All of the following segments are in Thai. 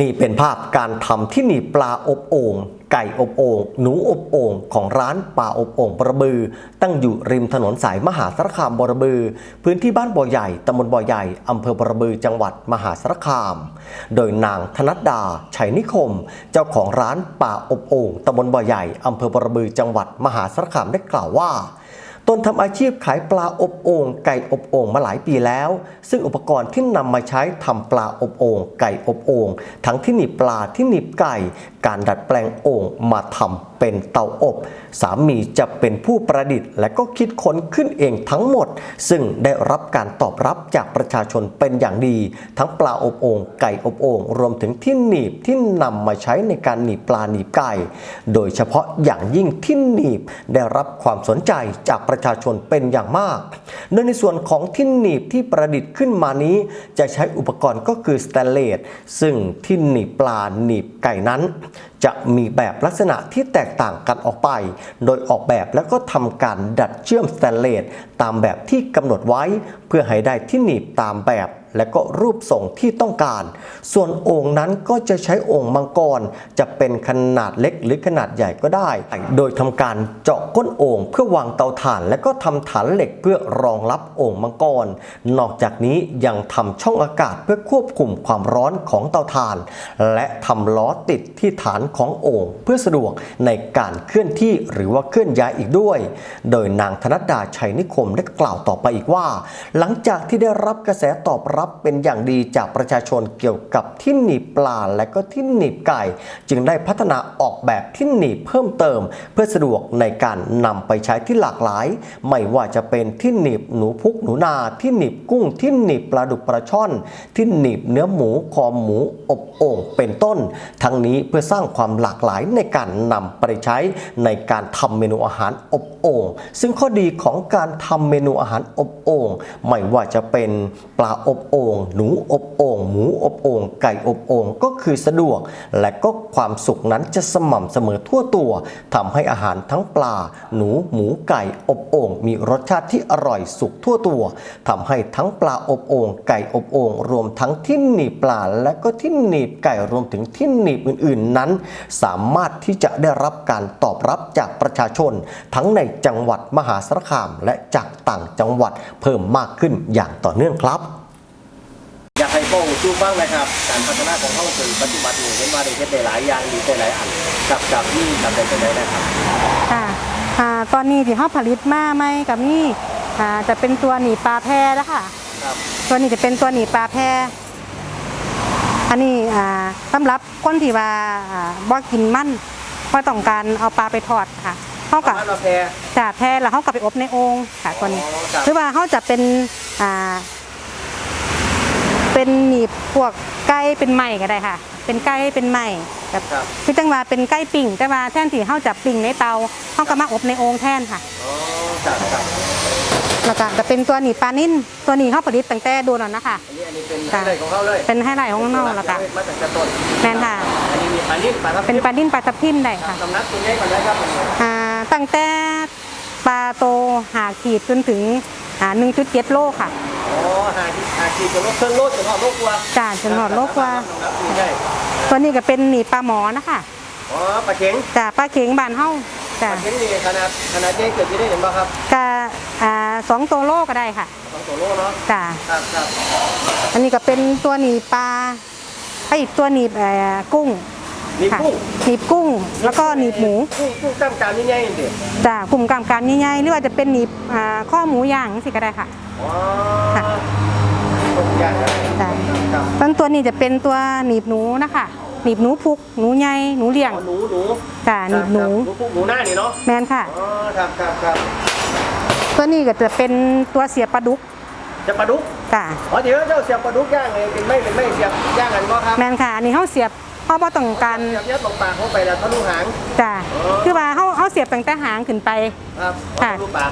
นี่เป็นภาพการทำที่หนีปลาอบโอ่งไก่อบโอ่งหนูอบโอ่งของร้านปลาอบโอ่งบรบือ ตั้งอยู่ริมถนนสายมหาสารคามบรบือ พื้นที่บ้านบ่อใหญ่ตำบลบ่อใหญ่อำเภอบรบือจังหวัดมหาสารคาม โดยนางธนัดดาชัยนิคม เจ้าของร้านปลาอบโอ่งตำบลบ่อใหญ่อำเภอบรบือจังหวัดมหาสารคามได้กล่าวว่า ตนทำอาชีพขายปลาอบโอ่งไก่อบโอ่งมาหลายปีแล้ว ซึ่งอุปกรณ์ที่นำมาใช้ทำปลาอบโอ่งไก่อบโอ่งทั้งที่หนีบปลาที่หนีบไก่ การดัดแปลงโอ่งมาทำเป็นเตาอบ สามีจะเป็นผู้ประดิษฐ์ และก็คิดค้นขึ้นเองทั้งหมด ซึ่งได้รับการตอบรับจากประชาชนเป็นอย่างดี ทั้งปลาอบโอ่งไก่อบโอ่งรวมถึงที่หนีบที่นำมาใช้ในการหนีบปลาหนีบไก่ โดยเฉพาะอย่างยิ่งที่หนีบได้รับความสนใจจากประชาชนเป็นอย่างมากโดยในส่วนของที่หนีบที่ประดิษฐ์ขึ้นมานี้ จะใช้อุปกรณ์ก็คือสแตนเลสซึ่งที่หนีบปลาหนีบไก่นั้นจะมีแบบลักษณะที่แตกต่างกันออกไป โดยออกแบบแล้วก็ทำการดัดเชื่อมสแตนเลสตามแบบที่กำหนดไว้ เพื่อให้ได้ที่หนีบตามแบบ และก็รูปทรงที่ต้องการ ส่วนโอ่งนั้นก็จะใช้โอ่งมังกร จะเป็นขนาดเล็กหรือขนาดใหญ่ก็ได้ โดยทำการเจาะก้นโอ่งเพื่อวางเตาถ่าน และก็ทำฐานเหล็กเพื่อรองรับโอ่งมังกร นอกจากนี้ยังทำช่องอากาศเพื่อควบคุมความร้อนของเตาถ่าน และทำล้อติดที่ฐานของโอ่งเพื่อสะดวกในการเคลื่อนที่หรือว่าเคลื่อนย้ายอีกด้วย โดยนางธนดดาชัยนิคมได้กล่าวต่อไปอีกว่า หลังจากที่ได้รับกระแสตอบรับเป็นอย่างดีจากประชาชนเกี่ยวกับที่หนีบปลาและก็ที่หนีบไก่ จึงได้พัฒนาออกแบบที่หนีบเพิ่มเติม เพื่อสะดวกในการนำไปใช้ที่หลากหลาย ไม่ว่าจะเป็นที่หนีบหนูพุกหนูนาที่หนีบกุ้งที่หนีบปลาดุกปลาช่อน ที่หนีบเนื้อหมูคอหมูอบโอ่งเป็นต้น ทั้งนี้เพื่อสร้างความหลากหลายในการนำไปใช้ในการทำเมนูอาหารอบโอ่งซึ่งข้อดีของการทำเมนูอาหารอบโอ่งไม่ว่าจะเป็นปลาอบโอ่งหนูอบโอ่งหมูอบโอ่งไก่อบโอ่งก็คือสะดวก และก็ความสุขนั้นจะสม่ำเสมอทั่วตัวทำให้อาหารทั้งปลา หนูหมูไก่อบโอ่งมีรสชาติที่อร่อยสุกทั่วตัวทำให้ทั้งปลาอบโอ่งไก่อบโอ่งรวมทั้งที่หนีบปลาและก็ที่หนีบไก่รวมถึงที่หนีบอื่นๆนั้น สามารถที่จะได้รับการตอบรับจากประชาชน ทั้งในจังหวัดมหาสารคามและจากต่างจังหวัดเพิ่มมากขึ้นอย่างต่อเนื่องครับ ให้พ่อจูบ้างนะครับ การพัฒนาของห้องสื่อปัจจุบันนี้เห็นว่าได้เฮ็ดได้หลายอย่างดีได้หลายอันกับกับนี่กับใดเป็นใดนะครับค่ะอ่าตอนนี้ที่เขาผลิตมาไหมกับนี่อ่าจะเป็นตัวหนีบปลาแพแล้วค่ะ ครับตัวนี้จะเป็นตัวหนีบปลาแพอันนี้อ่าสำหรับคนที่ว่าอ่าบ่กินมันว่าต้องการเอาปลาไปทอดค่ะเขากับบ้านมาแพรจ่าแพแล้วเขากับไปอบในโอ่งค่ะตัวนี้อ๋อครับหรือว่าเขาจะเป็นอ่า เป็นหนีบพวกไก่เป็นไหมก็ได้ค่ะ เป็นไก่เป็นไหมแบบครับ คือจังว่าเป็นไก่ปิ่งแต่ว่าแทนที่เขาจะปิ่งในเตาเขาก็มาอบในโอ่งแทนค่ะ อ๋อครับครับแล้วก็จะเป็นตัวหนีบปลานิ่นตัวนี้เขาผลิตตั้งแต่โดนแล้วนะคะ อันนี้อันนี้เป็นค่ะอะไรของเขาเลยเป็นไฮไลท์ของน้องแล้วก็ มาจากกระต้นแมนค่ะ อันนี้มีปลานิ่มปลาทับทิมเป็นปลานิ่นปลาทับทิมได้ค่ะ สำนักตัวใหญ่กว่าได้ครับอันนี้อ่าตั้งแต่ปลาโตหาขีดจนถึงอ่า1.7 โลค่ะ อ๋อ หาที่หาที่ตัวโลกเครื่องโลดเฉพาะโลกกลัวจ้าจนหอดโลกว่าสำนักตัวใหญ่ตัวนี้ก็เป็นหนีบปลาหมอนะคะอ๋อปลาเข็งจ้าปลาเข็งบานเฮาปจ้าลาเข็งนี่ขนาดขนาดใหญ่เกิดที่ได้เห็นป่ะครับกะอ่าสองตัวโลก็ได้ค่ะสองตัวโลเนาะจ้าครับครับอันนี้ก็เป็นตัวหนีบปลาไอ้ยตัวหนีบเอ่อกุ้งมีค่ะกุ้งหนีบกุ้ง แล้วก็หนีบหมู กุ้งกุ้งกล้ามกรามใหญ่ๆนี่จ้ากลุ่มกรรมการใหญ่ๆหรือว่าจะเป็นหนีบอ่าข้อหมูย่างสิก็ได้ค่ะอ๋อ ค่ะตกอย่างนะจ้าครับต้นตัวนี้จะเป็นตัวหนีบหนูนะคะหนีบหนูพุกหนูใหญ่หนูเลี้ยงอ๋อหนูหนูจ้าหนีบหนูครับหนูพุกหนูหน้านี่เนาะแมนค่ะอ๋อครับครับครับตัวนี้ก็จะเป็นตัวเสียบปลาดุกจะปลาดุกจ้าอ๋อเดี๋ยวเจ้าเสียบปลาดุกย่างเลยเป็นไม่เป็นไม่เสียบย่างกันก็ครับแมนค่ะอันนี้เขาเสียบเขาบ่ต้องการเสียบยัดลงปากเข้าไปแล้วทะลุหางจ้าคือว่าเขา เขาเสียบตั้งแต่หางขึ้นไป ครับค่ะทะลุปาก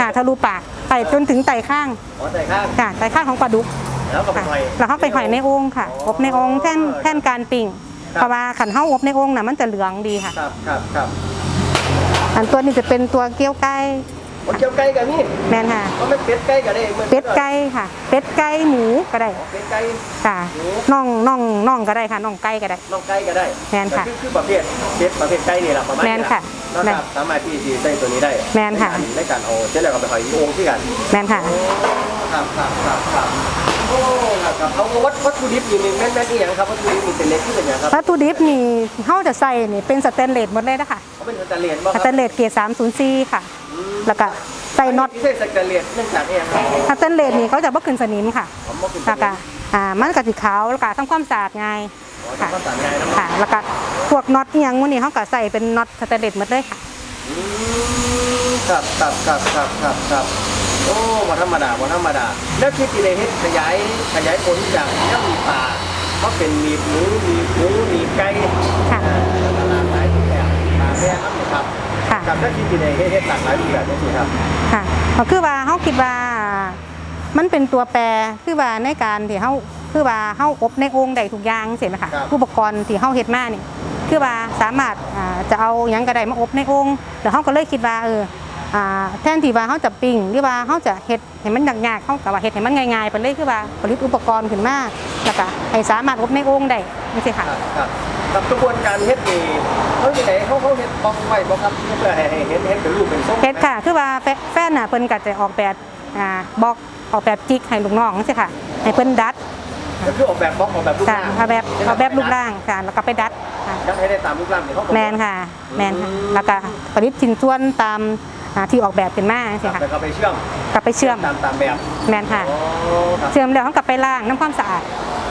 ค่ะทะลุปากไปจนถึงไตข้างอ๋อใส่ข้าง ค่ะไตข้างของปลาดุกแล้วก็ไปค่ะหอย แล้วเขาไปหอยในโอ่งค่ะอบในโอ่งแท่นแท่นการปิ้งครับ เพราะว่าขันเขาอบในโอ่งน่ะมันจะเหลืองดีค่ะ ครับครับครับอันตัวนี้จะเป็นตัวเกี๊ยวไก่ โอเกียวไก่กับนี่แมนค่ะก็ไม่เป็ดไก่ก็ได้หมือนเป็ดไก่ค่ะ เป็ดไก่หมูก็ได้เป็ดไก่ค่ะน่องน่องน่องก็ได้ค่ะน่องไก่ก็ได้น้องไก่ก็ได้แม่นค่ะคือคือประเภทเป็ดประเภทไก่นี่แหละประมาณแม่นค่ะแล้วแม่นครับสามารถที่จะใส่ตัวนี้ได้แม่นค่ะในการเอาเจ๊แล้วก็ไปหอยโอ่งที่กันแมนค่ะครับครับครับครับโอ้ครับครับเอาวัตวัตถุดิบอยู่นี่แม่นแม่นอีหยังครับวัตถุดิบมีเป็นเล็กที่เป็นหยังครับวัตถุดิบนี่เขาจะใส่นี่เป็นสแตนเลสหมดเลยนะคะเขาเป็นสแตนเลสบ่คสรับแตนเลสเกียร์304ค่ะ แล้วก็ใส่น็อตที่ใส่สแตนเลสเนื่องจากเนี่ยครับสแตนเลสนี่เขาจะบ่ขึ้นสนิมค่ะผมบอกเป็นแล้วก็อ่ามันก็สิขาวแล้วก็ทำความสะอาดง่ายค่ะภาษาไงนะค่ะแล้วก็พวกน็อตอหยังพวกนี้เขาก็ใส่เป็นน็อตสแตนเลสหมดเลยค่ะอืมครับครับครับครับครับครับโอ้บ่ธรรมดาบ่ธรรมดา แล้วที่ที่ได้เฮ็ดขยายขยายผลจากเนี้ยมีปลาเพราะเป็นมีหมูมีหมูมีไก่ค่ะอ่าแล้วก็หลากหลายรูปแบบปลาแม่ครับครับ ค่ะ กับแล้วที่ที่ได้เฮ็ดเฮ็ดหลากหลายรูปแบบนี่สิครับ ค่ะก็คือว่าเขาคิดว่ามันเป็นตัวแปรคือว่าในการที่เขาคือว่าเขาอบในโองได้ทุกอย่างเสียไหมคะครับ อุปกรณ์ที่เขาเฮ็ดมานี่คือว่าสามารถอ่าจะเอาหยังกระไดมาอบในโองแล้วเขาก็เลยคิดว่าเอออ่าแทนที่ว่าเขาจะปิ้งหรือว่าเขาจะเฮ็ดให้มันยากๆเขาก็ว่าเฮ็ดให้มันง่ายๆไปเลยคือว่าผลิตอุปกรณ์ขึ้นมาแล้วก็ให้สามารถอบในโองได้นี่สิค่ะ ครับครับ กับกระบวนการเฮ็ดนี่เขาที่ไหนเขาเขาเฮ็ดบล็อกไว้บ่ครับเพื่อให้ให้เฮ็ดเฮ็ดเป็นรูปเป็นทรงเฮ็ดค่ะ คือว่าแฟแฟนน่ะเพิ่นก็จะออกแบบอ่าบล็อกออกแบบจิกให้ลูกน้องสิค่ะให้เพิ่นดัดก็คือออกแบบบล็อกออกแบบรูปค่ะร่างเอาแบบเอาแบบรูปร่างค่ะแล้วก็ไปดัดค่ะดัดให้ได้ตามรูปร่างที่เขากำหดแมนค่ะแมนค่ะแล้วก็ผลิตชิ้นส่วนตามอ่าที่ออกแบบเป็นมาสิครับค่ะแล้วก็ไปเชื่อมกลับไปเชื่อมตามตามแบบแมนค่ะอ๋อครับเชื่อมแล้วเขากลับไปล้างน้ำความสะอาด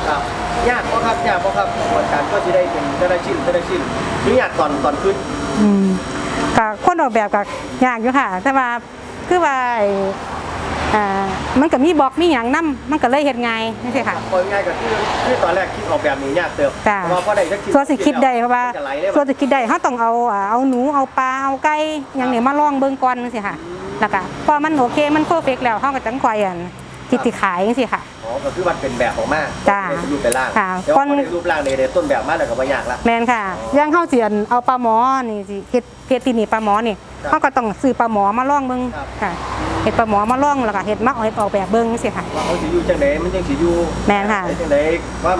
ครับ ยากเพราะครับยากเพราะครับกระบวนการก็จะได้เป็นจะได้ชิ้นจะได้ชิ้นหรือยากตอนตอนขึ้นอืมก็คนออกแบบก็ยากอยู่ค่ะ แต่ว่าคือว่าไอ้อ่ามันก็มีบล็อกมีหยังนํมันก็เลยเฮ็ดง่ายนี่สิค่ะ พอง่ายก็คือคือตอนแรกคิดออกแบบนี้ยากเติบจ้ะ เพราะว่าพอได้สักชิ้นส่วนสิคิดได้เพราะว่ามันจะไหลเลยส่วนสิคิดได้เขาต้องเอาอ่าเอาหนูเอาปลาเอาไก่อยังเนี่ยมาลองเบิ่งก่อนจังซี่ค่ะ แล้วก็พอมันโอเคมันเพอร์เฟกแล้วเขาก็จังค่อยอัน คิดสิขายจังซี่ค่ะ อ๋อก็คือมันเป็นแบบออกมาจ้ะเป็นรูปเป็นร่างค่ะแต่ว่าพอได้รูปร่างในในต้นแบบมาแล้วก็บ่ยากละ แม่นค่ะอย่างเฮาสิอันเอาปลาหมอนี่สิเฮ็ดเฮ็ดที่นี่ปลาหมอนี่ครับเขาก็ต้องซื้อปลาหมอมาลองเบิ่งครับ ค่ะเฮ็ดปลาหมอมาลองแล้วก็เฮ็ดมาเอาเฮ็ดออกแบบเบิ่งจังซี่ค่ะ ว่าเขาสิอยู่จังไดมันจังสิอยู่แม่นค่ะ จังไดว่า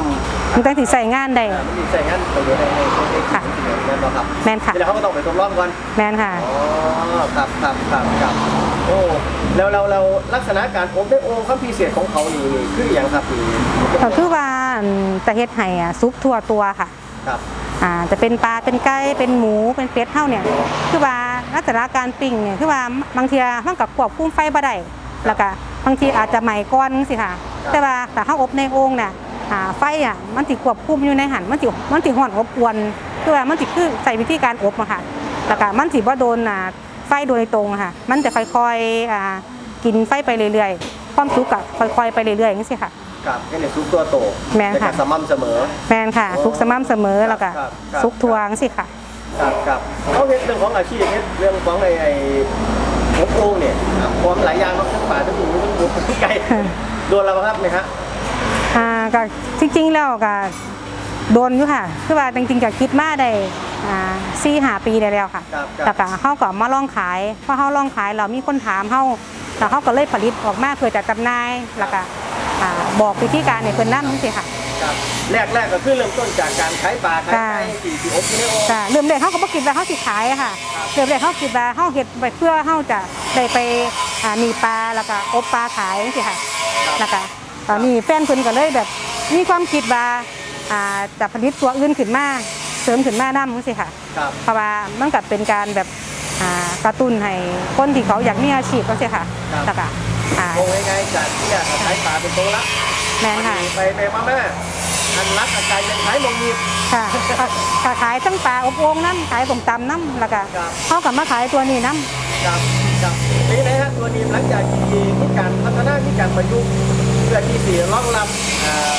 มันจังสิใช้งานได้มันมีใส่งานตัวเดียวในในในค่ะแม่นบ่ครับแม่นค่ะทีแล้วเขาก็ต้องไปทดลองก่อน แม่นค่ะ อ๋อ ครับครับครับครับ โอ้แล้วเราเราลักษณะการอบได้โอ่งความพิเศษของเขานี่นี่คืออย่างครับนี่ก็คือว่าอันจะเฮ็ดให้อะซุปทั่วตัวค่ะครับอ่าจะเป็นปลาเป็นไก่เป็นหมูเป็นเป็ดเท่าเนี่ยคือว่าลักษณะการปิ้งเนี่ยคือว่าบางทีมันกับควบคุมไฟบ่ได้แล้วก็บางทีอาจจะไหม้ก้อนสิค่ะ แต่ว่าถ้าเฮาอบในโอ่งน่ะอ่าไฟอะมันสิควบคุมอยู่ในหันมันสิมันสิร้อนอบอวนคือว่ามันสิคือใส่วิธีการอบอะค่ะแล้วก็มันสิบ่โดนอ่า ไฟโดยตรงอะค่ะ มันจะค่อยๆอ่ากินไฟไปเรื่อยๆ ความสุกอะค่อยๆ ไปเรื่อยๆอย่างนี้สิค่ะครับให้ในซุปตัวโตแม่นค่ะแต่ก็สม่ำเสมอ แมนค่ะทุกสม่ำเสมอแล้วก็ครับครับซุกทวงสิค่ะครับครับเขาเฮ็ดเรื่องของอาชีพเฮ็ดเรื่องของไอ้ไอ้อบโอ่งเนี่ยครับพร้อมหลายอย่างเนาะทั้งป่าทั้งหมูทั้งหมูทั้งไก่โดนแล้วครับไหมฮะอ่าก็จริงๆแล้วก็โดนอยู่ค่ะ คือว่าจริงๆก็คิดมาได้ อ่าสี่หาปีได้แล้วค่ะครับคแล้รับวก็เขาก็มาลองขายพอเขาลองขายเรามีคนถามเขาแล้วเขาก็เลยผลิตออกมาเพื่อจะจำหน่ายแล้วก็อ่าบอกวิธีการในเพิ่นนั่นสิค่ะ ครับแรกแรกๆก็คือเริ่มต้นจากการขายปลาขายไก่ที่ที่อบอยู่ในโอ่งค่ะเริ่มแรกเขาก็บ่คิดว่าเขาสิขายอะค่ะเริ่มแรกเขาคิดว่าเขาเฮ็ดไปเพื่อเขาจะได้ไปอ่ามีปลาแล้วก็อบปลาขายสิค่ะแล้วก็ตอนนี้แฟนเพิ่นก็เลยแบบมีความคิดว่าอ่าจะผลิตตัวอื่นขึ้นมา เสริมขึ้นมานำจังซี่ค่ะครับเพราะว่ามันก็เป็นการแบบอ่ากระตุ้นให้คนที่เขาอยากมีอาชีพจังซี่ค่ะแล้วก็อ่าโอ่งง่ายๆจากที่อยากขายปลาเป็นตัวละแม่นค่ะ ไปไปมาแม่อันรักอาการเป็นขายมงมีค่ะก็ก็ขายทั้งปลาอบโอ่งน้ำขายต้มตำน้ำแล้วก็ครับ เขาก็มาขายตัวนี้น้ำครับครับนี่นะฮะตัวนี้หลังจากที่มีการพัฒนามีการประยุกต์เพื่อที่สีรองรับอ่าหลายๆ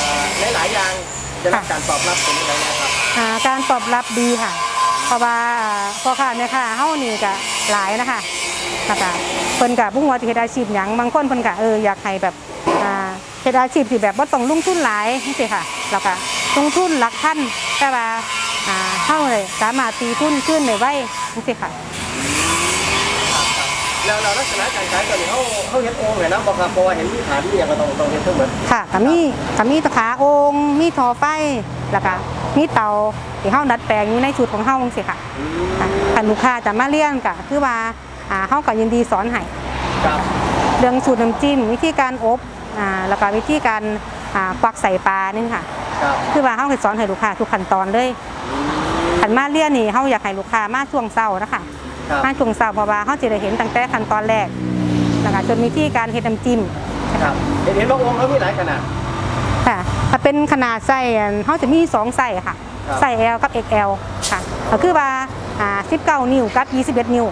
อย่างจะรับการตอบรับเป็นยังไงนะครับอ่าการตอบรับดีค่ะ เพราะว่าพ่อค้าแม่ค้าเฮานี่ก็หลายนะคะแล้วก็เพิ่นก็บ่ฮู้ว่าสิเฮ็ดอาชีพหยังบางคนเพิ่นก็เอออยากให้แบบอ่าเฮ็ดอาชีพที่แบบบ่ต้องลงทุนหลายจังซี่ค่ะแล้วก็ลงทุนหลักพันแต่ว่าอ่าเฮาเลยสามารถตีทุนขึ้นได้ไวจังซี่ค่ะค แล้วเราลักษณะการขายตอนนี้เขาเขาเฮ็ดโอ่งเลยนะบอกครับเพราะว่าเห็นมีฐานที่อย่างก็ต้องต้องเฮ็ดทั้งหมดค่ะก็มีก็มีตะขาโองค์มีทอไฟแล้วก็มีเตาที่เฮาดัดแปลงอยู่ในชุดของเฮาจังซี่ค่ะค่ะถ้าลูกค้าจะมาเรียนก็คือว่าอ่าเฮาก็ยินดีสอนให้ครับเรื่องสูตรน้ำจิ้มวิธีการอบอ่าแล้วก็วิธีการอ่าควักใส่ปลานี่ค่ะครับคือว่าเฮาสิสอนให้ลูกค้าทุกขั้นตอนเลยคันมาเรียนนี่เฮาอยากให้ลูกค้ามาช่วงเช้านะคะครับ มาช่วงเช้าเพราะว่าเฮาจะได้เห็นตั้งแต่ขั้นตอนแรกแล้วก็จนวิธีการเฮ็ดน้ำจิ้มครับเห็นเห็นว่าองค์เขามีหลายขนาดค่ะถ้าเป็นขนาดไส้อันเขาจะมี2ไส้ค่ะครับไส้ L กับ XL ค่ะก็คือว่าอ่า 19 นิ้วกับ21 นิ้ว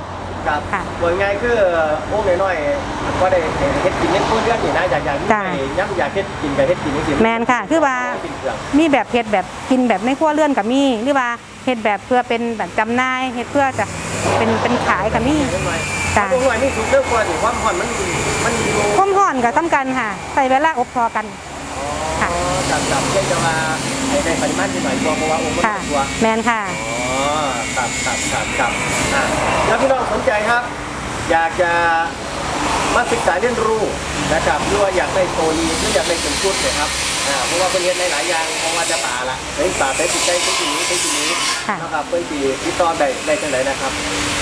ครับค่ะว่าไงคือองค์น้อยๆก็ได้เฮ็ดกินเฮ็ดเพื่อนนี่นะอยากอยากจ้ะย้ำอยากเฮ็ดกินกับเฮ็ดกินนี่สิแมนค่ะ คือว่ากินเครื่องมีแบบเฮ็ดแบบกินแบบไม่ครัวเลื่อนกับมีหรือว่าเฮ็ดแบบเพื่อเป็นแบบจำหน่ายเฮ็ดเพื่อจะ เป็นเป็นขายกับมีเล็กน้อยจ้ะองค์น้อยนี่สุดเรื่องกว่านี่ความผ่อนมันมันอยู่ความร้อนกับซ้ำกันค่ะ ใส่เวลาอบพอกัน ค่ะอ๋อจับจับเช่นจะมาในในปริมาณที่หน่อยตัวเพราะว่าองค์มันค่ะ ตัว แมนค่ะ อ๋อครับครับครับครับอะแล้วพี่น้องสนใจครับ อยากจะมาศึกษาเรียนรู้นะครับหรือว่าอยากได้โตนี้หรืออยากได้เป็นชุดเนยครับ อ่าเพราะว่าเป็นเรียนหลายๆอย่างเพราะว่าจะป่าละเฮ้ยป่าไปติดใจไปที่นี้ไปที่นี้ค่ะ นะครับเพื่อที่ติดต่อได้ได้จังไหนนะครับ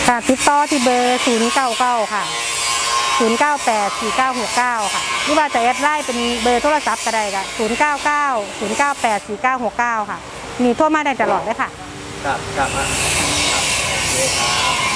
ค่ะติดต่อที่เบอร์ 099 ค่ะ 098 4969 ค่ะ หรือว่าจะแอดไลน์เป็นเบอร์โทรศัพท์ก็ได้ค่ะ 099 098 4969 ค่ะ มีโทรมาได้ตลอดเลยค่ะ ครับครับอะครับโอเคครับ